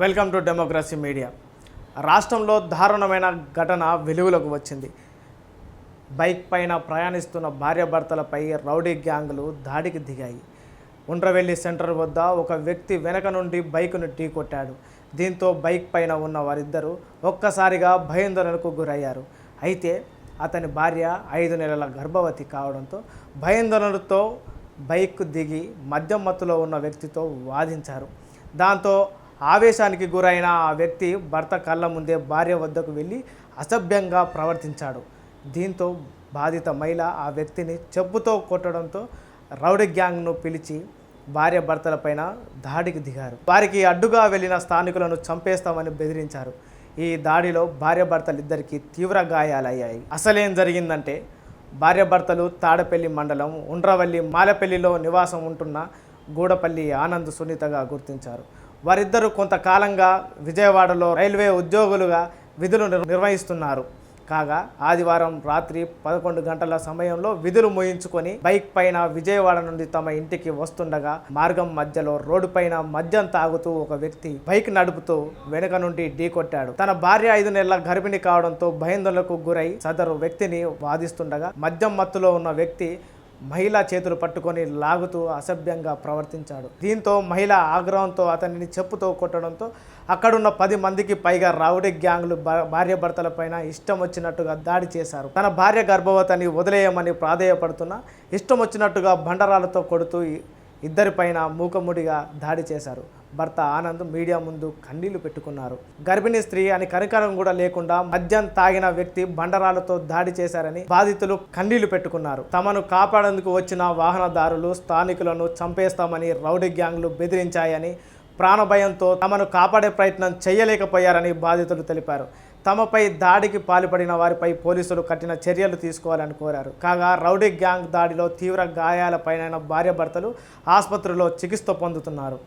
Welcome to democracy media. రాష్ట్రంలో దారుణమైన ఘటన వెలుగులోకి వచ్చింది. బైక్ పైన ప్రయాణిస్తున్న భార్యాభర్తలపై రౌడీ గ్యాంగ్లు దాడికి దిగాయి. ఉండ్రవెల్లి సెంటర్ వద్ద ఒక వ్యక్తి వెనక నుండి బైకును ఢీకొట్టాడు దీంతో బైక్ పైన ఉన్న వారిద్దరూ ఒక్కసారిగా భయాందోళనకు గురయ్యారు. అయితే అతని భార్య ఐదు నెలల గర్భవతి కావడంతో భయాందోళనతో బైక్ దిగి మద్యం మత్తులో ఉన్న వ్యక్తితో వాదించారు. దాంతో ఆవేశానికి గురైన ఆ వ్యక్తి భర్త కళ్ళ ముందే భార్య వద్దకు వెళ్ళి అసభ్యంగా ప్రవర్తించాడు. దీంతో బాధిత మహిళ ఆ వ్యక్తిని చెప్పుతో కొట్టడంతో రౌడీ గ్యాంగ్ను పిలిచి భార్య భర్తలపైన దాడికి దిగారు. వారికి అడ్డుగా వెళ్ళిన స్థానికులను చంపేస్తామని బెదిరించారు. ఈ దాడిలో భార్యాభర్తలిద్దరికీ తీవ్ర గాయాలయ్యాయి. అసలేం జరిగిందంటే భార్యాభర్తలు తాడపల్లి మండలం ఉండ్రవల్లి మాలపల్లిలో నివాసం ఉంటున్న గూడపల్లి ఆనంద్ సునీతగా గుర్తించారు. వారిద్దరూ కొంతకాలంగా విజయవాడలో రైల్వే ఉద్యోగులుగా విధులు నిర్వహిస్తున్నారు. కాగా ఆదివారం రాత్రి పదకొండు గంటల సమయంలో విధులు ముయించుకొని బైక్ పైన విజయవాడ నుండి తమ ఇంటికి వస్తుండగా మార్గం మధ్యలో రోడ్డు పైన మద్యం తాగుతూ ఒక వ్యక్తి బైక్ నడుపుతూ వెనుక నుండి ఢీకొట్టాడు తన భార్య ఐదు నెలల గర్భిణి కావడంతో భయందోళనకు గురై సదరు వ్యక్తిని వాదిస్తుండగా మద్యం మత్తులో ఉన్న వ్యక్తి మహిళ చేతులు పట్టుకొని లాగుతూ అసభ్యంగా ప్రవర్తించాడు. దీంతో మహిళ ఆగ్రహంతో అతనిని చెప్పుతో కొట్టడంతో అక్కడున్న పది మందికి పైగా రౌడీ గ్యాంగ్లు భా- భార్యాభర్తలపైన ఇష్టం వచ్చినట్టుగా దాడి చేశారు. తన భార్య గర్భవతిని వదిలేయమని ప్రాధేయపడుతున్న ఇష్టం వచ్చినట్టుగా బండరాలతో కొడుతూ ఇద్దరిపైన మూకముడిగా దాడి చేశారు. భర్త ఆనంద్ మీడియా ముందు కన్నీళ్ళు పెట్టుకున్నారు. గర్భిణీ స్త్రీ అని కనికరం కూడా లేకుండా మద్యం తాగిన వ్యక్తి బండరాలతో దాడి చేశారని బాధితులు కన్నీళ్ళు పెట్టుకున్నారు. తమను కాపాడేందుకు వచ్చిన వాహనదారులు స్థానికులను చంపేస్తామని రౌడీ గ్యాంగ్లు బెదిరించాయని ప్రాణభయంతో తమను కాపాడే ప్రయత్నం చేయలేకపోయారని బాధితులు తెలిపారు. తమపై దాడికి పాల్పడిన వారిపై పోలీసులు కఠిన చర్యలు తీసుకోవాలని కోరారు. కాగా రౌడీ గ్యాంగ్ దాడిలో తీవ్ర గాయాలపైన భార్యాభర్తలు ఆసుపత్రిలో చికిత్స పొందుతున్నారు.